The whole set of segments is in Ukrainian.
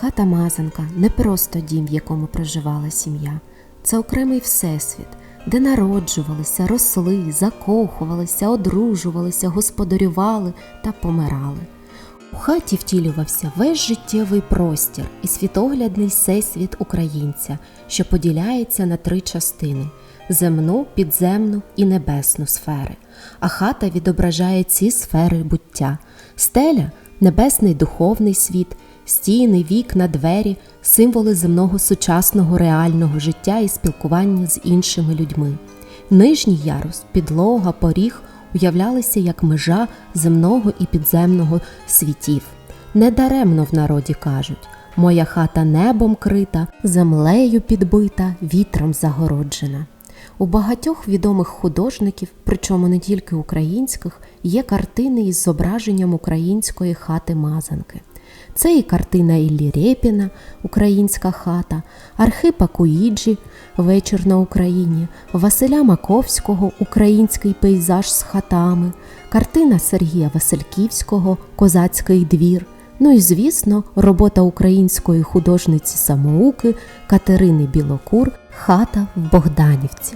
Хата Мазанка не просто дім, в якому проживала сім'я. Це окремий всесвіт, де народжувалися, росли, закохувалися, одружувалися, господарювали та помирали. У хаті втілювався весь життєвий простір і світоглядний всесвіт українця, що поділяється на три частини земну, підземну і небесну сфери. А хата відображає ці сфери буття. Стеля небесний духовний світ, стіни, вікна, двері, символи земного сучасного реального життя і спілкування з іншими людьми. Нижній ярус, підлога, поріг уявлялися як межа земного і підземного світів. Недаремно в народі кажуть: моя хата небом крита, землею підбита, вітром загороджена. У багатьох відомих художників, причому не тільки українських, є картини із зображенням української хати Мазанки. Це і картина Іллі Рєпіна Українська хата, Архипа Куїджі Вечір на Україні, Василя Маковського Український пейзаж з хатами, картина Сергія Васильківського Козацький двір. Ну і, звісно, робота української художниці самоуки Катерини Білокур Хата в Богданівці.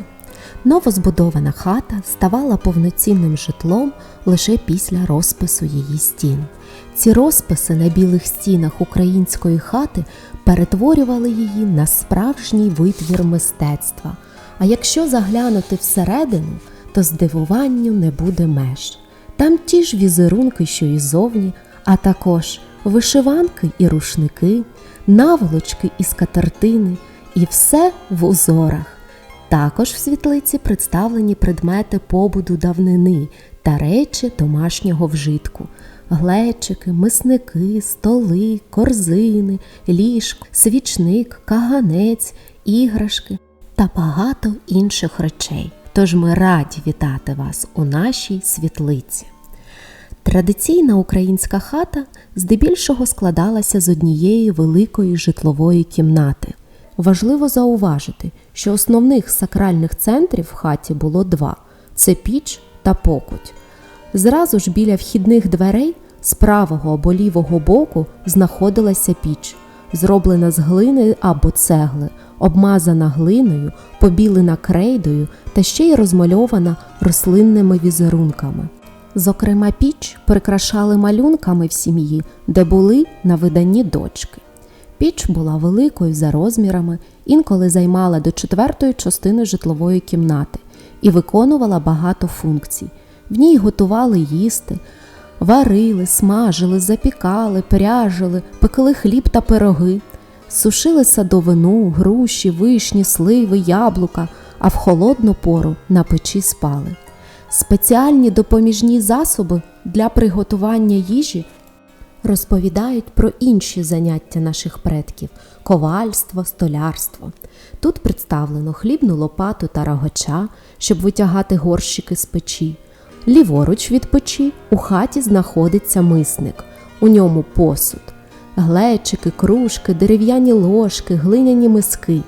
Новозбудована хата ставала повноцінним житлом лише після розпису її стін. Ці розписи на білих стінах української хати перетворювали її на справжній витвір мистецтва. А якщо заглянути всередину, то здивуванню не буде меж. Там ті ж візерунки, що і зовні, а також вишиванки і рушники, наволочки і скатертини, і все в узорах. Також в світлиці представлені предмети побуду давнини та речі домашнього вжитку, глечики, мисники, столи, корзини, ліжко, свічник, каганець, іграшки та багато інших речей. Тож ми раді вітати вас у нашій світлиці. Традиційна українська хата здебільшого складалася з однієї великої житлової кімнати. Важливо зауважити, що основних сакральних центрів в хаті було два: це піч та покуть. Зразу ж біля вхідних дверей з правого або лівого боку знаходилася піч, зроблена з глини або цегли, обмазана глиною, побілена крейдою та ще й розмальована рослинними візерунками. Зокрема, піч прикрашали малюнками в сім'ї, де були на виданні дочки. Піч була великою за розмірами, інколи займала до четвертої частини житлової кімнати і виконувала багато функцій. В ній готували їсти, варили, смажили, запікали, пряжили, пекли хліб та пироги, сушили садовину, груші, вишні, сливи, яблука, а в холодну пору на печі спали. Спеціальні допоміжні засоби для приготування їжі розповідають про інші заняття наших предків ковальство, столярство. Тут представлено хлібну лопату та рогача, щоб витягати горщики з печі. Ліворуч від печі у хаті знаходиться мисник, у ньому посуд, глечики, кружки, дерев'яні ложки, глиняні миски.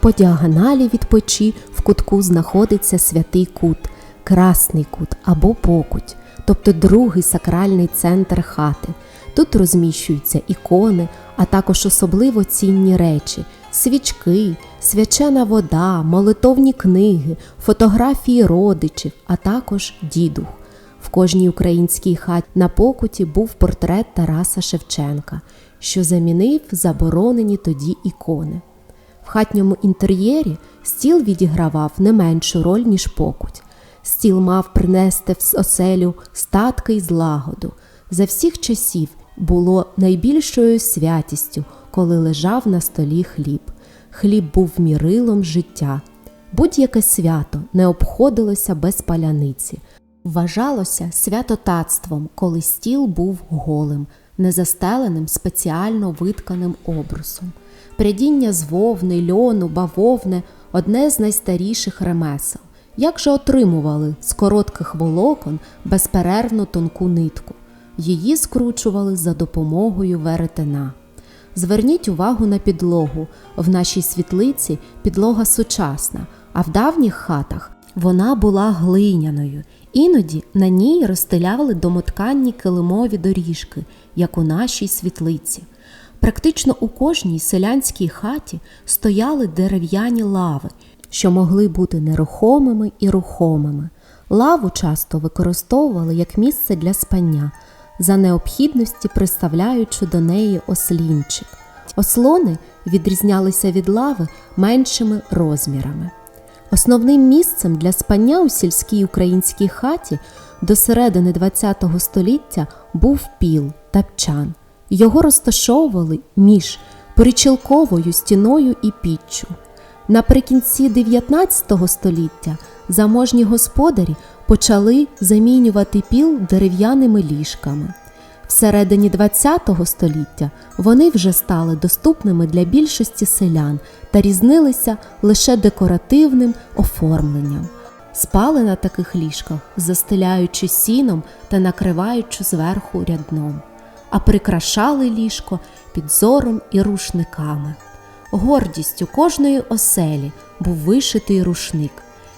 По діагоналі від печі в кутку знаходиться святий кут, красний кут або покуть, тобто другий сакральний центр хати. Тут розміщуються ікони, а також особливо цінні речі: свічки, свячена вода, молитовні книги, фотографії родичів, а також дідух. В кожній українській хаті на покуті був портрет Тараса Шевченка, що замінив заборонені тоді ікони. В хатньому інтер'єрі стіл відігравав не меншу роль, ніж покуть. Стіл мав принести в оселю статки й злагоду. За всіх часів було найбільшою святістю, коли лежав на столі хліб. Хліб був мірилом життя. Будь-яке свято не обходилося без паляниці. Вважалося святотатством, коли стіл був голим, незастеленим спеціально витканим обрусом. Прядіння з вовни, льону, бавовни одне з найстаріших ремесел. Як же отримували з коротких волокон безперервну тонку нитку? Її скручували за допомогою веретена. Зверніть увагу на підлогу. В нашій світлиці підлога сучасна, а в давніх хатах вона була глиняною. Іноді на ній розстеляли домотканні килимові доріжки, як у нашій світлиці. Практично у кожній селянській хаті стояли дерев'яні лави, що могли бути нерухомими і рухомими. Лаву часто використовували як місце для спання, за необхідності приставляючи до неї ослінчик. Ослони відрізнялися від лави меншими розмірами. Основним місцем для спання у сільській українській хаті до середини ХХ століття був піл тапчан. Його розташовували між причілковою стіною і піччю. Наприкінці 19 століття заможні господарі почали замінювати піл дерев'яними ліжками. Всередині ХХ століття вони вже стали доступними для більшості селян та різнилися лише декоративним оформленням. Спали на таких ліжках, застеляючи сіном та накриваючи зверху рядном, а прикрашали ліжко підзором і рушниками. Гордістю кожної оселі був вишитий рушник.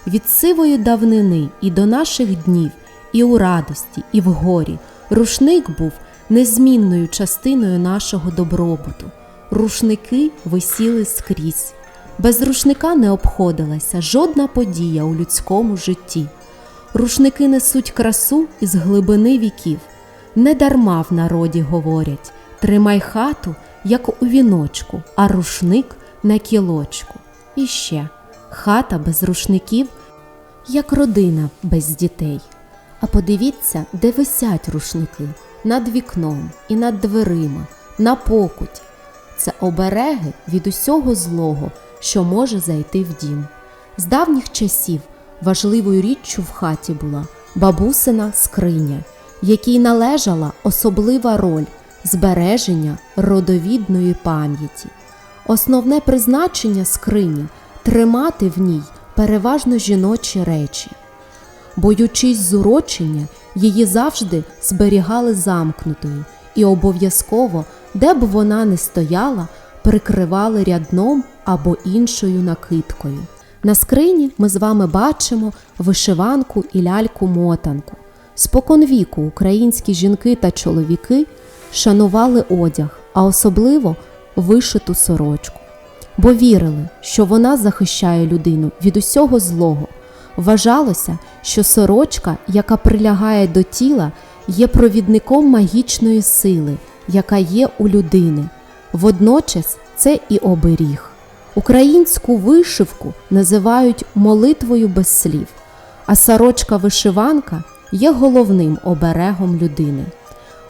Від сивої давнини і до наших днів, і у радості, і в горі. Рушник був незмінною частиною нашого добробуту. Рушники висіли скрізь. Без рушника не обходилася жодна подія у людському житті. Рушники несуть красу із глибини віків. Недарма в народі говорять тримай хату, як у віночку, а рушник на кілочку. І ще хата без рушників, як родина без дітей. А подивіться, де висять рушники над вікном і над дверима, на покуті. Це обереги від усього злого, що може зайти в дім. З давніх часів важливою річчю в хаті була бабусина скриня, якій належала особлива роль збереження родовідної пам'яті. Основне призначення скрині тримати в ній переважно жіночі речі. Боючись зурочення, її завжди зберігали замкнутою і обов'язково, де б вона не стояла, прикривали рядном або іншою накидкою. На скрині ми з вами бачимо вишиванку і ляльку-мотанку. Споконвіку українські жінки та чоловіки шанували одяг, а особливо вишиту сорочку, бо вірили, що вона захищає людину від усього злого. Вважалося, що сорочка, яка прилягає до тіла, є провідником магічної сили, яка є у людини. Водночас це і оберіг. Українську вишивку називають молитвою без слів, а сорочка-вишиванка є головним оберегом людини.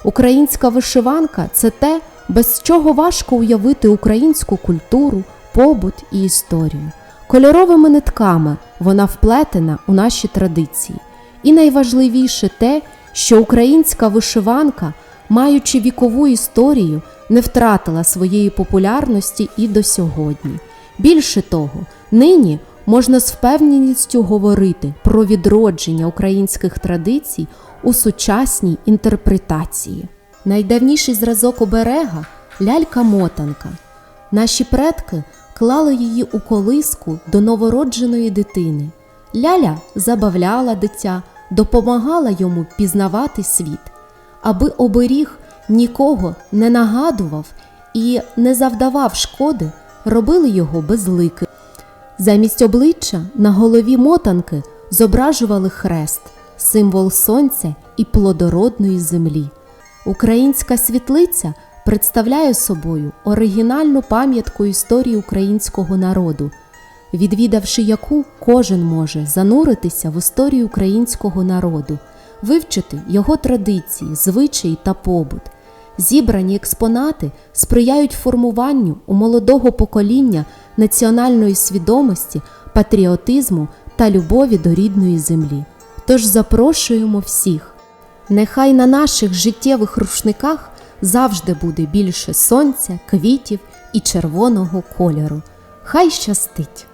Українська вишиванка це те, без чого важко уявити українську культуру, побут і історію. Кольоровими нитками вона вплетена у наші традиції. І найважливіше те, що українська вишиванка, маючи вікову історію, не втратила своєї популярності і до сьогодні. Більше того, нині можна з впевненістю говорити про відродження українських традицій у сучасній інтерпретації. Найдавніший зразок оберега лялька-мотанка. Наші предки клали її у колиску до новородженої дитини. Ляля забавляла дитя, допомагала йому пізнавати світ, аби оберіг нікого не нагадував і не завдавав шкоди, робили його безликим. Замість обличчя на голові мотанки зображували хрест, символ сонця і плодородної землі. Українська світлиця представляє собою оригінальну пам'ятку історії українського народу, відвідавши яку кожен може зануритися в історію українського народу, вивчити його традиції, звичаї та побут. Зібрані експонати сприяють формуванню у молодого покоління національної свідомості, патріотизму та любові до рідної землі. Тож запрошуємо всіх. Нехай на наших життєвих рушниках завжди буде більше сонця, квітів і червоного кольору. Хай щастить!